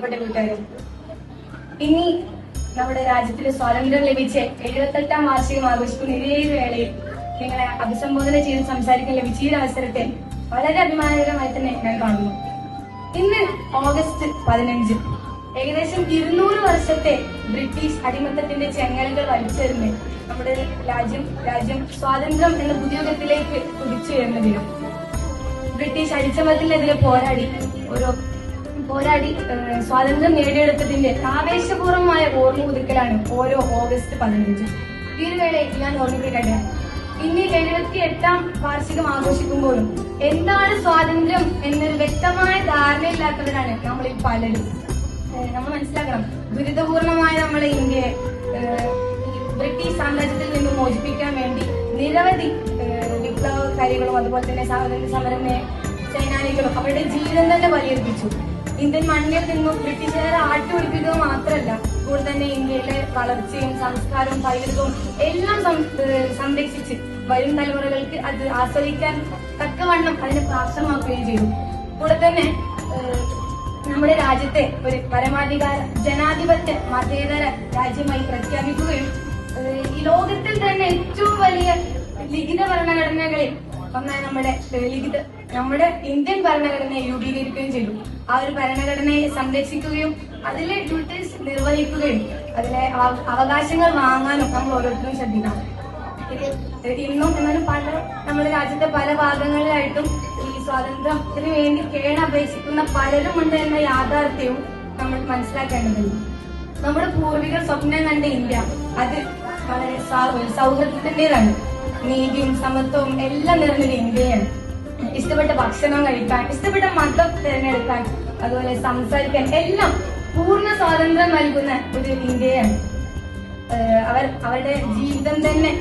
പ്രിയപ്പെട്ട കൂട്ടുകാരെ ഇനി നമ്മുടെ രാജ്യത്തിന് സ്വാതന്ത്ര്യം ലഭിച്ച് എഴുപത്തെട്ടാം വാർഷികം ആഘോഷിക്കുന്ന ഇതേ വേളയിൽ നിങ്ങളെ അഭിസംബോധന ചെയ്ത് സംസാരിക്കാൻ ലഭിച്ച ഈ അവസരത്തെ വളരെ അഭിമാനകരമായി തന്നെ ഞാൻ കാണുന്നു. ഇന്ന് ഓഗസ്റ്റ് പതിനഞ്ച് ഏകദേശം ഇരുന്നൂറ് വർഷത്തെ ബ്രിട്ടീഷ് അടിമത്തത്തിന്റെ ചെങ്ങലുകൾ വലിച്ചെറിഞ്ഞ് നമ്മുടെ രാജ്യം രാജ്യം സ്വാതന്ത്ര്യം എന്ന പുതിയുഗത്തിലേക്ക് കുതിച്ചുയർന്ന ദിനം. ബ്രിട്ടീഷ് അടിച്ചമത്തിനെതിരെ പോരാടി ഓരോ പോരാടി സ്വാതന്ത്ര്യം നേടിയെടുത്തതിന്റെ ആവേശപൂർവമായ ഓർമ്മ പുതുക്കലാണ് ഓരോ ഓഗസ്റ്റ് പതിനഞ്ച്. ഈ ഒരു വേളയിൽ ഞാൻ ഓർമ്മിപ്പിക്കട്ടെ. ഇനി എഴുപത്തി എട്ടാം വാർഷികം ആഘോഷിക്കുമ്പോഴും എന്താണ് സ്വാതന്ത്ര്യം എന്നൊരു വ്യക്തമായ ധാരണയില്ലാത്തവരാണ് നമ്മളിൽ പലരും. നമ്മൾ മനസ്സിലാക്കണം ദുരിതപൂർണമായ നമ്മളെ ഇന്ത്യയെ ബ്രിട്ടീഷ് സാമ്രാജ്യത്തിൽ നിന്ന് മോചിപ്പിക്കാൻ വേണ്ടി നിരവധി വിപ്ലവകാരികളും അതുപോലെ തന്നെ സ്വാതന്ത്ര്യ സമര നേ- സേനാനികളും അവരുടെ ജീവിതം തന്നെ ബലിയർപ്പിച്ചു. ഇന്ത്യൻ മണ്ണിൽ നിന്നും ബ്രിട്ടീഷുകാരെ ആട്ടിയൊളിപ്പിക്കുക മാത്രമല്ല കൂടെ തന്നെ ഇന്ത്യയിലെ വളർച്ചയും സംസ്കാരവും പൈതൃകവും എല്ലാം സംരക്ഷിച്ച് വരും തലമുറകൾക്ക് അത് ആസ്വദിക്കാൻ തക്കവണ്ണം അതിനെ പ്രാപ്തമാക്കുകയും ചെയ്തു. കൂടെ തന്നെ നമ്മുടെ രാജ്യത്തെ ഒരു പരമാധികാര ജനാധിപത്യ മതേതര രാജ്യമായി പ്രഖ്യാപിക്കുകയും ഈ ലോകത്തിൽ തന്നെ ഏറ്റവും വലിയ ലിഖിത ഭരണഘടനകളിൽ ഒന്നായ നമ്മുടെ ലിഖിത നമ്മുടെ ഇന്ത്യൻ ഭരണഘടനയെ രൂപീകരിക്കുകയും ചെയ്തു. ആ ഒരു ഭരണഘടനയെ സംരക്ഷിക്കുകയും അതിലെ ഡ്യൂട്ടീസ് നിർവഹിക്കുകയും അതിലെ അവ- അവകാശങ്ങൾ വാങ്ങാനും നമ്മൾ ഓരോരുത്തരും ശ്രദ്ധിക്കണം. ഇത് ഇന്നും എന്നാലും പല നമ്മുടെ രാജ്യത്തെ പല ഭാഗങ്ങളിലായിട്ടും ഈ സ്വാതന്ത്ര്യത്തിന് വേണ്ടി കേണപേക്ഷിക്കുന്ന പലരും ഉണ്ട് എന്ന യാഥാർത്ഥ്യവും നമ്മൾ മനസ്സിലാക്കേണ്ടതുണ്ട്. നമ്മുടെ പൂർവികർ സ്വപ്നം കണ്ട ഇന്ത്യ അത് വളരെ സൗഹൃദത്തിന്റേതാണ് നീതിയും സമത്വവും എല്ലാം നിറഞ്ഞൊരു ഇന്ത്യയാണ്. ഇഷ്ടപ്പെട്ട ഭക്ഷണം കഴിക്കാൻ ഇഷ്ടപ്പെട്ട മതം തിരഞ്ഞെടുക്കാൻ അതുപോലെ സംസാരിക്കാൻ എല്ലാം പൂർണ സ്വാതന്ത്ര്യം നൽകുന്ന ഒരു ഇന്ത്യയാണ്. അവർ അവരുടെ ജീവിതം തന്നെ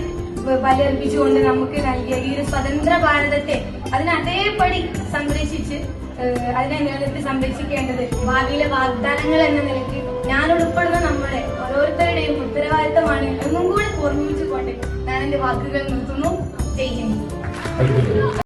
പലർപ്പിച്ചുകൊണ്ട് നമുക്ക് നൽകിയ ഈ ഒരു സ്വതന്ത്ര ഭാരതത്തെ അതിനെ അതേപടി സംരക്ഷിച്ച് അതിനെ നിലനിർത്തി സംരക്ഷിക്കേണ്ടത് ഭാവിയിലെ വാഗ്ദാനങ്ങൾ എന്ന നിലയ്ക്ക് ഞാൻ ഉൾപ്പെടുന്ന നമ്മുടെ ഓരോരുത്തരുടെയും ഉത്തരവാദിത്തമാണ് എന്നും అండి వర్క్ జరుగుతున్నాం జై హింద్